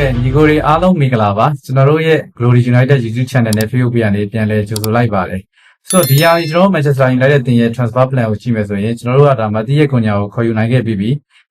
ကဲညီကိုတွေအားလုံးမင်္ဂလာပါကျွန်တော်တို့ရဲ့ Glory United YouTube Channel နဲ့ Facebook page ကနေပြန်လည်ကြိုဆိုလိုက်ပါတယ်ဆိုတော့ဒီဟာကြီးကျွန်တော်တို့ Manchester United တင်ရဲ့ transfer plan ကိုကြည့်မယ်ဆိုရင်ကျွန်တော်တို့ကဒါမတိရဲ့ကွန်ညာကိုခေါ်ယူနိုင်ခဲ့ပြီးပြီ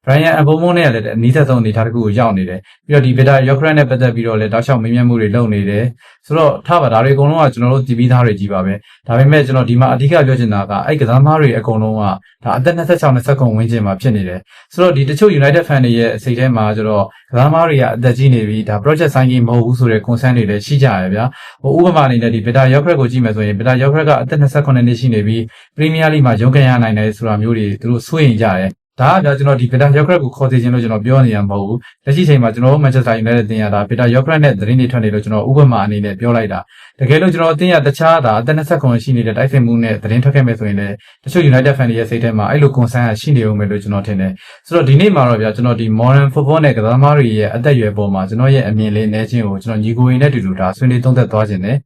Brian Abomo နဲ့လည်းအနီးသက်ဆုံးအနေထားတစ်ခုကိုရောက်နေတယ်ပြီးတော့ဒီ beta Ukraine နဲ့ပတ်သက်ပြီးတော့လည်းတောက်လျှောက်မေးမြန်းမှုတွေလုပ်နေတယ်ဆိုတော့ထားပါဒါတွေအကုန်လုံးကကျွန်တော်တို့တည်ပြီးသားတွေကြီးပါပဲဒါပေမဲ့ကျွန်တော်ဒီမှာအဓိကပြောချင်တာကအဲ့ကစားသမားတွေအကုန်လုံးကဒါအသက်26 29ဝန်းကျင်မှာဖြစ်နေတယ်ဆိုတော့ဒီတချို့ United fan တွေရဲ့စိတ်ထဲမှာကျတော့ကစားသမားတွေကအသက်ကြီးနေပြီဒါ project signing မဟုတ်ဘူးဆိုတဲ့ concern တွေလည်းရှိကြရဗျာဟိုဥပမာအနေနဲ့ဒီ beta Ukraine ကိုကြည့်မယ်ဆိုရင် beta Ukraine ကအသက်28နှစ်ရှိနေပြီး Premier League မှာရုန်းကန်ရနိုင်တယ်ဆိုတာမျိုးတွေသူတို့စိုးရင်ကြတယ် ဒါကကျွန်တော်ဒီ beta Ukraine ကိုခေါ်စီခြင်းလို့ကျွန်တော်ပြောနေရမှာမဟုတ်ဘူးလက်ရှိချိန်မှာကျွန်တော်တို့ Manchester United တင်ရတာ beta Ukraine နဲ့သတင်းတွေထွက်နေလို့ကျွန်တော်ဥပမာအနေနဲ့ပြောလိုက်တာတကယ်လို့ကျွန်တော်အတင်းရတခြားဒါအသက်29ရှိနေတဲ့တိုက်ခိုက်မှုနဲ့သတင်းထွက်ခဲ့မယ်ဆိုရင်လည်းတချို့ United fan တွေရဲ့စိတ်ထဲမှာအဲ့လို concern ကရှိနေဦးမယ်လို့ကျွန်တော်ထင်တယ်ဆိုတော့ဒီနေ့မှာတော့ဗျာကျွန်တော်ဒီ modern football နဲ့ကစားသမားတွေရဲ့အသက်အရွယ်ပေါ်မှာကျွန်တော်ရဲ့အမြင်လေးနဲချင်းကိုကျွန်တော်ညီကိုရင်နဲ့တူတူဒါဆွေးနွေးသုံးသပ်သွားခြင်းတယ်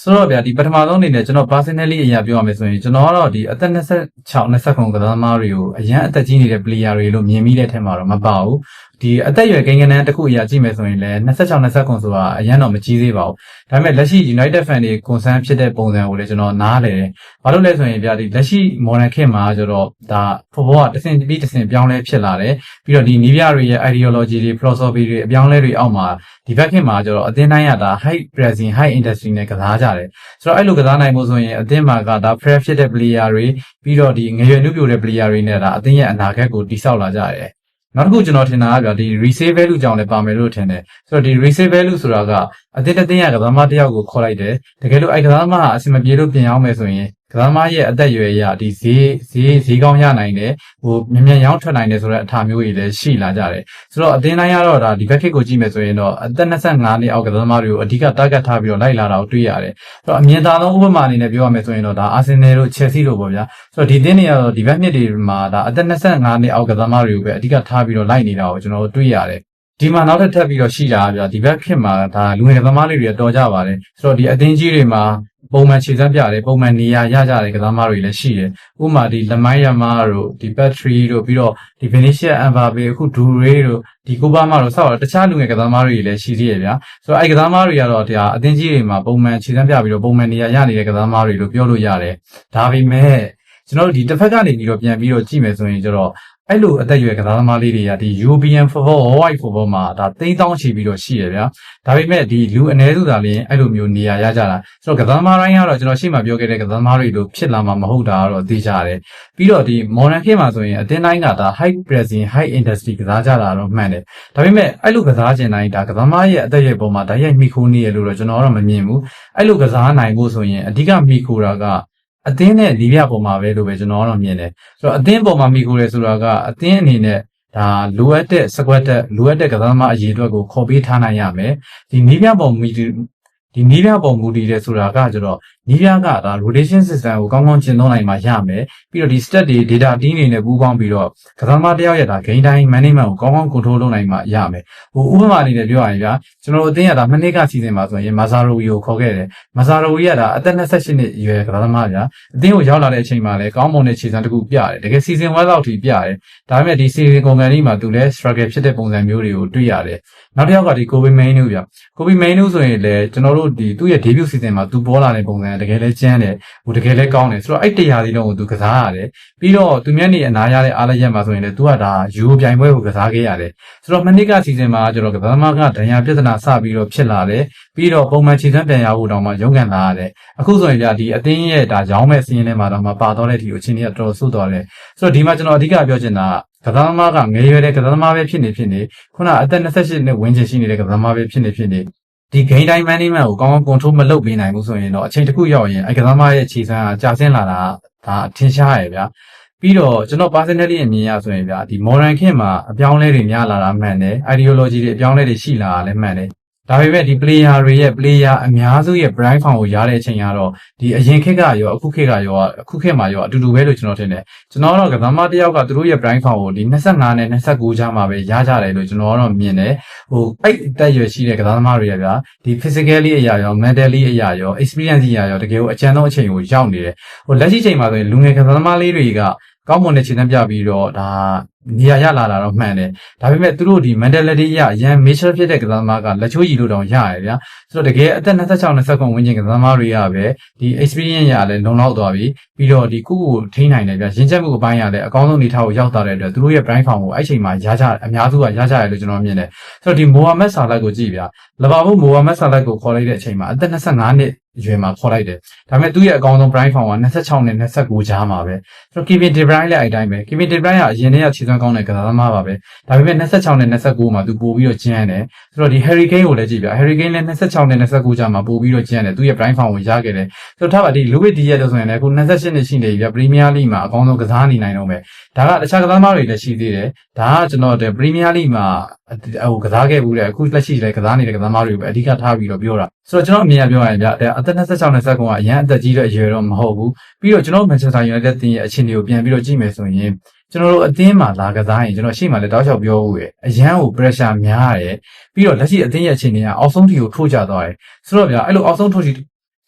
ဆိုတော့ဗျာဒီပထမဆုံးအနေနဲ့ကျွန်တော် personally အရာပြောရမယ်ဆိုရင်ကျွန်တော်ကတော့ဒီအသက်26 29ကစားသမားတွေကိုအရန်အသက်ကြီးနေတဲ့ player တွေလို့မြင်မိတဲ့ထက်မှာတော့မပါဘူး ဒီအသက်အရွယ်ကိန်းဂဏန်းတစ်ခုအရာကြည့်မယ်ဆိုရင်လည်း26 29ဆိုတာအရန်တော့မကြီးသေးပါဘူးဒါပေမဲ့လက်ရှိ United fan တွေ concern ဖြစ်တဲ့ပုံစံကိုလည်းကျွန်တော်နားလည်တယ်ဘာလို့လဲဆိုရင်ဗျာဒီလက်ရှိ modern ခေတ်မှာကျတော့ဒါ football ကတစ်ဆင့်ပြီးတစ်ဆင့်ပြောင်းလဲဖြစ်လာတယ်ပြီးတော့ဒီနီးပြတွေရဲ့ ideology တွေ philosophy တွေအပြောင်းလဲတွေအောက်မှာဒီဘက်ခေတ်မှာကျတော့အသင်းတိုင်းကဒါ high pressing high industry နဲ့ကစားကြတယ်ဆိုတော့အဲ့လိုကစားနိုင်ဖို့ဆိုရင်အသင်းမှာကဒါ fresh ဖြစ်တဲ့ player တွေပြီးတော့ဒီငရွယ်နှုတ်ပြတဲ့ player တွေနဲ့ဒါအသင်းရဲ့အနာဂတ်ကိုတိဆောက်လာကြတယ် နောက်တစ်ခုကျွန်တော်ထင်တာကဗျာဒီ resale value ကြောင့်လည်းပါမယ်လို့ထင်တယ်ဆိုတော့ဒီ resale value ဆိုတာကအသင်းတစ်သင်းရကစားသမားတစ်ယောက်ကိုခေါ်လိုက်တယ်တကယ်လို့အဲ့ကစားသမားကအဆင်မပြေလို့ပြင်အောင်မယ်ဆိုရင် ကစားသမားရဲ့အသက်အရွယ်အရဒီဈေးဈေးဈေးကောင်းရနိုင်တယ်ဟိုမြန်မြန်ရောင်းထွက်နိုင်တယ်ဆိုတဲ့အထာမျိုးကြီးလည်းရှိလာကြတယ်ဆိုတော့အသင်းတိုင်းကတော့ဒါဒီဘက်ခေတ်ကိုကြည့်မယ်ဆိုရင်တော့အသက်25နှစ်အောက်ကစားသမားတွေကိုအဓိက target ထားပြီးတော့လိုက်လာတာကိုတွေ့ရတယ်ဆိုတော့အမြင်သာဆုံးဥပမာအနေနဲ့ပြောရမယ်ဆိုရင်တော့ဒါအာဆင်နယ်တို့ချယ်ဆီတို့ပေါ့ဗျာဆိုတော့ဒီတင်းတွေကတော့ဒီဘက်နှစ်တွေမှာဒါအသက်25နှစ်အောက်ကစားသမားတွေကိုပဲအဓိကထားပြီးတော့လိုက်နေတာကိုကျွန်တော်တို့တွေ့ရတယ်ဒီမှာနောက်ထပ်ထပ်ပြီးတော့ရှိတာဗျာဒီဘက်ခေတ်မှာဒါလူငယ်ကသမားလေးတွေတော်ကြပါတယ်ဆိုတော့ဒီအသင်းကြီးတွေမှာ ပုံမှန်ခြေစမ်းပြတယ်ပုံမှန်နေရာရကြတဲ့ကစားသမားတွေလည်းရှိတယ်ဥပမာဒီလမိုင်းယမားတို့ဒီ battery တို့ပြီးတော့ဒီ Vinicius Mbappe အခု Dure တို့ဒီကိုပါမတို့ဆောက်တော့တခြားလူငယ်ကစားသမားတွေလည်းရှိသေးရဲ့ဗျာဆိုတော့အဲ့ကစားသမားတွေကတော့ဒါအသင်းကြီးတွေမှာပုံမှန်ခြေစမ်းပြပြီးတော့ပုံမှန်နေရာရနေတဲ့ကစားသမားတွေလို့ပြောလို့ရတယ်ဒါပေမဲ့ကျွန်တော်တို့ဒီတစ်ဖက်ကနေပြီးတော့ပြန်ပြီးတော့ကြည့်မယ်ဆိုရင်ကျတော့ အဲ့လိုအသက်အရွယ်ကစားသမားလေးတွေကဒီ European football worldwide football မှာဒါတိန်းတောင်းချီပြီးတော့ရှိရဗျာဒါပေမဲ့ဒီလူအ ਨੇ စုသာလင်းအဲ့လိုမျိုးနေရာရကြတာဆိုတော့ကစားသမားတိုင်းကတော့ကျွန်တော်ရှေ့မှာပြောခဲ့တဲ့ကစားသမားတွေလိုဖြစ်လာမှာမဟုတ်တာကတော့သိကြတယ်ပြီးတော့ဒီ modern ခေတ်မှာဆိုရင်အတင်းတိုင်းကဒါ high pressing high industry ကစားကြတာတော့မှန်တယ်ဒါပေမဲ့အဲ့လိုကစားခြင်းတိုင်းဒါကစားသမားရဲ့အသက်အရွယ်ပေါ်မှာဓာတ်ရိုက်မိခိုးနေရလို့တော့ကျွန်တော်ကတော့မမြင်ဘူးအဲ့လိုကစားနိုင်ဖို့ဆိုရင်အဓိကမိခိုးတာက အသင်းနဲ့ဒီပြပေါ်မှာပဲလို့ပဲကျွန်တော်ကတော့မြင်တယ်ဆိုတော့အသင်းပေါ်မှာမိခိုးရဲဆိုတာကအသင်းအနေနဲ့ဒါလိုအပ်တဲ့ squad တက်လိုအပ်တဲ့ကစားသမားအရေးအတွက်ကိုခေါ်ပေးထားနိုင်ရမယ်ဒီနီးပြပေါ်မီဒီနီးပြပေါ်မူတည်တဲ့ဆိုတာကကျတော့နီးပြကဒါ rotation system ကိုကောင်းကောင်းကျင့်သုံးနိုင်မှရမယ်ပြီးတော့ဒီ stat တွေ data team တွေနဲ့ပူးပေါင်းပြီးတော့ကစားသမားတယောက်ရဲ့ဒါ game time management ကိုကောင်းကောင်း control လုပ်နိုင်မှရမယ်ဟိုဥပမာအနေနဲ့ပြောရရင်ဗျာကျွန်တော်တို့အသင်းရတာမနေ့ကစီစဉ်မှာဆိုရင်မာဇာရိုဝီကိုခေါ်ခဲ့တယ်မာဇာရိုဝီကဒါအသက်28နှစ်အရွယ်ကစားသမားဗျာအသင်းကိုရောက်လာတဲ့အချိန်မှာလည်းကောင်းမွန်တဲ့ခြေစမ်းတစ်ခုပြတယ်တကယ် season 1လောက်ထိပြတယ်ဒါပေမဲ့ဒီ season ကုန်ကန်လေးမှာသူလည်း struggle ဖြစ်တဲ့ပုံစံမျိုးတွေကိုတွေ့ရတယ်နောက်တစ်ယောက်ကဒီ Kobe Mainu ဗျာ Kobe Mainu ဆိုရင်လည်းကျွန်တော်တို့ဒီသူ့ရဲ့ debut season မှာသူပေါ်လာတဲ့ပုံစံတကယ်လည်းကျန်းတယ်ဟိုတကယ်လည်းကောင်းတယ်ဆိုတော့အဲ့တရားလေးလုံးကိုသူကစားရတယ်ပြီးတော့သူမျက်နှာအနာရတဲ့အားလရက်မှာဆိုရင်လည်းသူကဒါယူပြိုင်ပွဲကိုကစားခဲ့ရတယ်ဆိုတော့မနစ်က season မှာကျွန်တော်ကစားသမားကဒဏ်ရာပြဿနာစပြီးတော့ဖြစ်လာတယ်ပြီးတော့ပုံမှန်ခြေစမ်းပြန်ရဖို့တောင်မှရုန်းကန်လာရတယ်အခုဆိုရင်ကြာဒီအသင်းရဲ့ဒါရောင်းမဲ့စီးရင်ထဲမှာတော့မှပါတော့တဲ့ဒီကိုချင်းကြီးကတော်တော်ဆုတ်သွားတယ်ဆိုတော့ဒီမှာကျွန်တော်အဓိကပြောချင်တာကကစားသမားကငယ်ရွယ်တဲ့ကစားသမားပဲဖြစ်နေဖြစ်နေခုနအသက်28နှစ်ဝန်းကျင်ရှိနေတဲ့ကစားသမားပဲဖြစ်နေဖြစ်နေ ဒီ gain time management ကိုကောင်းကောင်း control မလုပ်ပေးနိုင်ဘူးဆိုရင်တော့အချိန်တစ်ခုရောက်ရင်အဲကစားသမားရဲ့ခြေစမ်းကကြာဆင်းလာတာဒါအထင်ရှားရယ်ဗျာပြီးတော့ကျွန်တော် personally အမြင်ရဆိုရင်ဗျာဒီ modern ခေတ်မှာအပြောင်းလဲတွေများလာတာမှန်တယ် ideology တွေအပြောင်းလဲတွေရှိလာတာလည်းမှန်တယ် ဒါပေမဲ့ဒီ player တွေရဲ့ player အများစုရဲ့ brand form ကိုရတဲ့အချိန်ကတော့ဒီအရင်ခေတ်ကရောအခုခေတ်ကရောအခုခေတ်မှာရောအတူတူပဲလို့ကျွန်တော်ထင်တယ်ကျွန်တော်တော့ကစားမတစ်ယောက်ကသူတို့ရဲ့ brand form ကိုဒီ25နဲ့29ကြားမှာပဲရကြတယ်လို့ကျွန်တော်ကတော့မြင်တယ်ဟိုအဲ့တက်ရွယ်ရှိတဲ့ကစားသမားတွေရဗျာဒီ physically အရာရော mentally အရာရော experience အရာရောတကယ်ကိုအချမ်းဆုံးအချိန်ကိုရောက်နေတယ်ဟိုလက်ရှိချိန်မှာဆိုရင်လူငယ်ကစားသမားလေးတွေကကောင်းမွန်တဲ့ခြေနှက်ပြပြီးတော့ဒါ နေရာရလာတာတော့မှန်တယ်ဒါပေမဲ့သူတို့ဒီ mentality အရအရန် major ဖြစ်တဲ့ကစားသမားကလက်ချိုးရည်လို့တောင်ရတယ်ဗျာဆိုတော့တကယ်အသက်26 29ဝန်းကျင်ကစားသမားတွေကပဲဒီ experience ရလည်းလုံလောက်သွားပြီပြီးတော့ဒီကုကိုထိန်းနိုင်တယ်ဗျာရင်းချက်မှုအပိုင်းရလည်းအကောင်းဆုံးအနေထားကိုရောက်သွားတဲ့အတွက်သူတို့ရဲ့ brand form ကိုအဲ့ချိန်မှာရကြအများစုကရကြတယ်လို့ကျွန်တော်မြင်တယ်ဆိုတော့ဒီ Mohamed Salah ကိုကြည့်ဗျာလဘာဘူး Mohamed Salah ကိုခေါ်လိုက်တဲ့အချိန်မှာအသက်25နှစ်အရွယ်မှာခေါ်လိုက်တယ်ဒါပေမဲ့သူ့ရဲ့အကောင်းဆုံး brand form က26နဲ့29ကြားမှာပဲဆိုတော့ Kevin De Bruyne လည်းအဲ့တိုင်းပဲ Kevin De Bruyne ကအရင်တည်းကခြေစွမ်းကောင်းတဲ့ကစားသမားပါပဲဒါပေမဲ့26နဲ့29မှာသူပို့ပြီးတော့ကျန်းတယ်ဆိုတော့ဒီ Harry Kane ကိုလည်းကြည့်ဗျာ Harry Kane လည်း26နဲ့29ကြားမှာပို့ပြီးတော့ကျန်းတယ်သူ့ရဲ့ brand form ကိုရခဲ့တယ်ဆိုတော့ထားပါဒီ Louis Diaz တို့ဆိုရင်လည်းအခု28နှစ်ရှိနေပြီဗျာ Premier League မှာအကောင်းဆုံးကစားနေနိုင်တော့မယ်ဒါကတခြားကစားသမားတွေလည်းရှိသေးတယ်ဒါကကျွန်တော်တို့ Premier League မှာဟိုကစားခဲ့ဘူးတဲ့အခုလက်ရှိလည်းကစားနေတဲ့ကစားသမားတွေကိုပဲအဓိကထားပြီးတော့ပြောတာဆိုတော့ကျွန်တော်အမြင်အရပြောရရင်ဗျာအသက်26နဲ့29ကအရန်အသက်ကြီးတဲ့အရွယ်တော့မဟုတ်ဘူးပြီးတော့ကျွန်တော် Manchester United တင်ရဲ့အခြေအနေကိုပြန်ပြီးတော့ကြည့်မယ်ဆိုရင် ကျွန်တော်တို့အသင်းမှာလာကစားရင်ကျွန်တော်ရှေ့မှာလည်းတောက်လျှောက်ပြောဦးရယ်အရန်ကို pressure များရတယ်ပြီးတော့လက်ရှိအသင်းရဲ့အခြေအနေကအောက်ဆုံးထိကိုထိုးကျသွားတယ်ဆိုတော့ဗျာအဲ့လိုအောက်ဆုံးထိုးထိ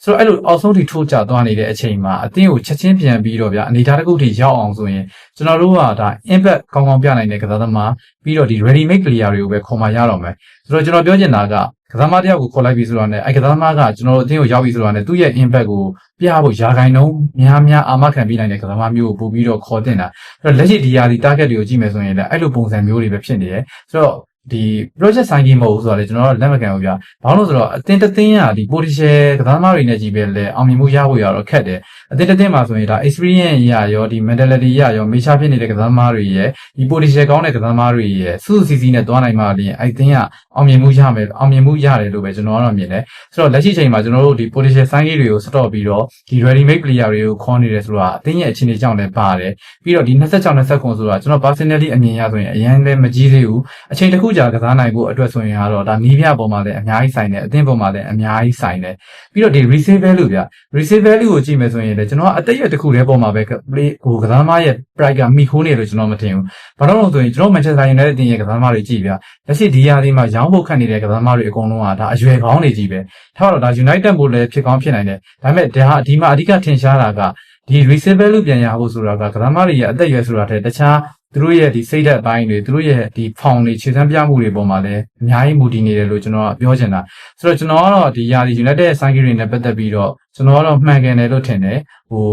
ဆိုတော့အဲ့လိုအောက်ဆုံးထိထိုးကျသွားနေတဲ့အချိန်မှာအသင်းကိုချက်ချင်းပြန်ပြီးတော့ဗျာအနေထားတစ်ခုထိရောက်အောင်ဆိုရင်ကျွန်တော်တို့ကဒါ impact ကောင်းကောင်းပြနိုင်တဲ့ကစားသမားပြီးတော့ဒီ ready made player တွေကိုပဲခေါ်မှရတော့မယ်ဆိုတော့ကျွန်တော်ပြောချင်တာက ကစားသမားတယောက်ကိုခေါ်လိုက်ပြီဆိုတာနဲ့အဲကစားသမားကကျွန်တော်တို့အသင်းကိုရောက်ပြီဆိုတာနဲ့သူ့ရဲ့ impact ကိုပြဖို့ယာခိုင်နှုန်းများများအာမခံပြနိုင်တဲ့ကစားသမားမျိုးကိုပို့ပြီးတော့ခေါ်တင်တာအဲ့တော့လက်ရှိဒီယာဒီ target တွေကိုကြည့်မယ်ဆိုရင်လည်းအဲ့လိုပုံစံမျိုးတွေပဲဖြစ်နေတယ်ဆိုတော့ဒီ project sign ကြီးမဟုတ်ဘူးဆိုတာလေကျွန်တော်တို့လက်မခံဘူးဗျာဘာလို့လဲဆိုတော့အတင်းတတင်းကဒီ potential ကစားသမားတွေနဲ့ကြီးပဲလေအောင်မြင်မှုရဖို့ရတော့ခက်တယ်အတင်းတတင်းမှာဆိုရင်ဒါ experience ရရောဒီ mentality ရရောမေချာဖြစ်နေတဲ့ကစားသမားတွေရဲ့ဒီ potential ကောင်းတဲ့ကစားသမားတွေရဲ့စုစုစည်းစည်းနဲ့တွားနိုင်မှလည်းအဲ့တင်းက အောင်မြင်မှုရမယ်အောင်မြင်မှုရတယ်လို့ပဲကျွန်တော်ကတော့မြင်တယ်ဆိုတော့လက်ရှိချိန်မှာကျွန်တော်တို့ဒီ potential sign ကြီးတွေကို stop ပြီးတော့ဒီ ready made player တွေကိုခေါ်နေတယ်ဆိုတာအတင်းရဲ့အခြေအနေကြောင့်လည်းပါတယ်ပြီးတော့ဒီ26 29ဆိုတာကျွန်တော် personally အမြင်ရဆိုရင်အရင်လည်းမကြီးသေးဘူးအချိန်တစ်ခုကြာကစားနိုင်ဖို့အတွက်ဆိုရင်ကတော့ဒါနီးပြပေါ်မှာလည်းအများကြီးဆိုင်တယ်အသင်းပေါ်မှာလည်းအများကြီးဆိုင်တယ်ပြီးတော့ဒီ resale value ဗျ resale value ကိုကြည့်မယ်ဆိုရင်လည်းကျွန်တော်ကအတက်ရတစ်ခုတည်းပေါ်မှာပဲ play ဟိုကစားသမားရဲ့ price ကမိခိုးနေလို့ကျွန်တော်မထင်ဘူးဘာလို့လဲဆိုရင်ကျွန်တော် Manchester United တင်ရဲ့ကစားသမားတွေကြည့်ဗျလက်ရှိဒီယာဒီမှာရောင်းဖို့ခက်နေတဲ့ကစားသမားတွေအကုန်လုံးကဒါအရွယ်ကောင်းနေကြီးပဲထားတော့ဒါ United ဘို့လည်းဖြစ်ကောင်းဖြစ်နိုင်တယ်ဒါပေမဲ့ဒါဟာဒီမှာအဓိကထင်ရှားတာကဒီ resale value ပြန်ရဖို့ဆိုတာကကစားသမားတွေရဲ့အသက်အရွယ်ဆိုတာတည်းတခြားသူတို့ရဲ့ဒီစိတ်ဓာတ်အပိုင်းတွေသူတို့ရဲ့ဒီဖောင်တွေခြေစမ်းပြမှုတွေပေါ်မှာလည်းအများကြီးမူတည်နေတယ်လို့ကျွန်တော်ကပြောချင်တာဆိုတော့ကျွန်တော်ကတော့ဒီယာဒီ United ရဲ့ sign တွေနဲ့ပတ်သက်ပြီးတော့ကျွန်တော်ကတော့မှန်ကန်တယ်လို့ထင်တယ်ဟို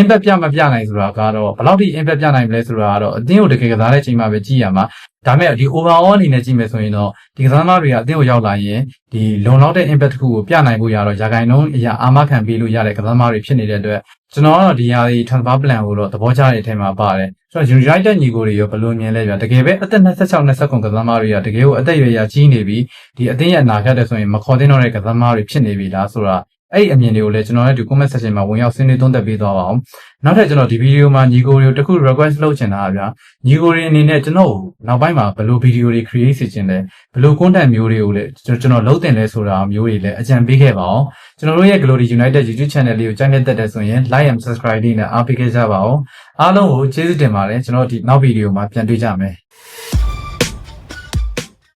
impact ပြမပြနိုင်ဆိုတာကတော့ဘယ်လောက်ထိ impact ပြနိုင်မလဲဆိုတာကတော့အသင်းကိုတကယ်ကစားတဲ့ချိန်မှာပဲကြည့်ရမှာဒါမဲ့ဒီ overall အနေနဲ့ကြည့်မယ်ဆိုရင်တော့ဒီကစားသမားတွေကအသင်းကိုရောက်လာရင်ဒီလုံလောက်တဲ့ impact တစ်ခုကိုပြနိုင်ဖို့ရတော့ရာဂိုင်နှုန်းအရာအာမခံပေးလို့ရတဲ့ကစားသမားတွေဖြစ်နေတဲ့အတွက်ကျွန်တော်ကတော့ဒီဟာဒီ transfer plan ကိုတော့သဘောကျတဲ့အထက်မှာပါတယ်ဆိုတော့ United ညီကိုတွေရောဘယ်လိုမြင်လဲဗျာတကယ်ပဲအသက်26 29ကစားသမားတွေကတကယ်ကိုအသက်အရွယ်ရကြီးနေပြီဒီအသင်းရဲ့အနာဂတ်တဲ့ဆိုရင်မခေါ်သင့်တော့တဲ့ကစားသမားတွေဖြစ်နေပြီလားဆိုတာ အဲ့ဒီအမြင်တွေကိုလည်းကျွန်တော်လည်းဒီ comment section မှာဝင်ရောက်ဆွေးနွေးသုံးသပ်ပေးသွားပါအောင်နောက်ထပ်ကျွန်တော်ဒီဗီဒီယိုမှာညီကိုတွေကိုတခု request လုပ်ချင်တာကဗျာညီကိုတွေအနေနဲ့ကျွန်တော်နောက်ပိုင်းမှာဘယ်လိုဗီဒီယိုတွေ create စီခြင်းလဲဘယ်လို content မျိုးတွေကိုလည်းကျွန်တော်လုပ်တင်လဲဆိုတာမျိုးတွေလည်းအကြံပေးခဲ့ပါအောင်ကျွန်တော်တို့ရဲ့ Glory United YouTube channel လေးကိုကြိုက်နေတဲ့တဲ့ဆိုရင် like and subscribe လေးနဲ့အားပေးခဲ့ကြပါအောင်အားလုံးကိုကျေးဇူးတင်ပါတယ်ကျွန်တော်ဒီနောက်ဗီဒီယိုမှာပြန်တွေ့ကြမယ်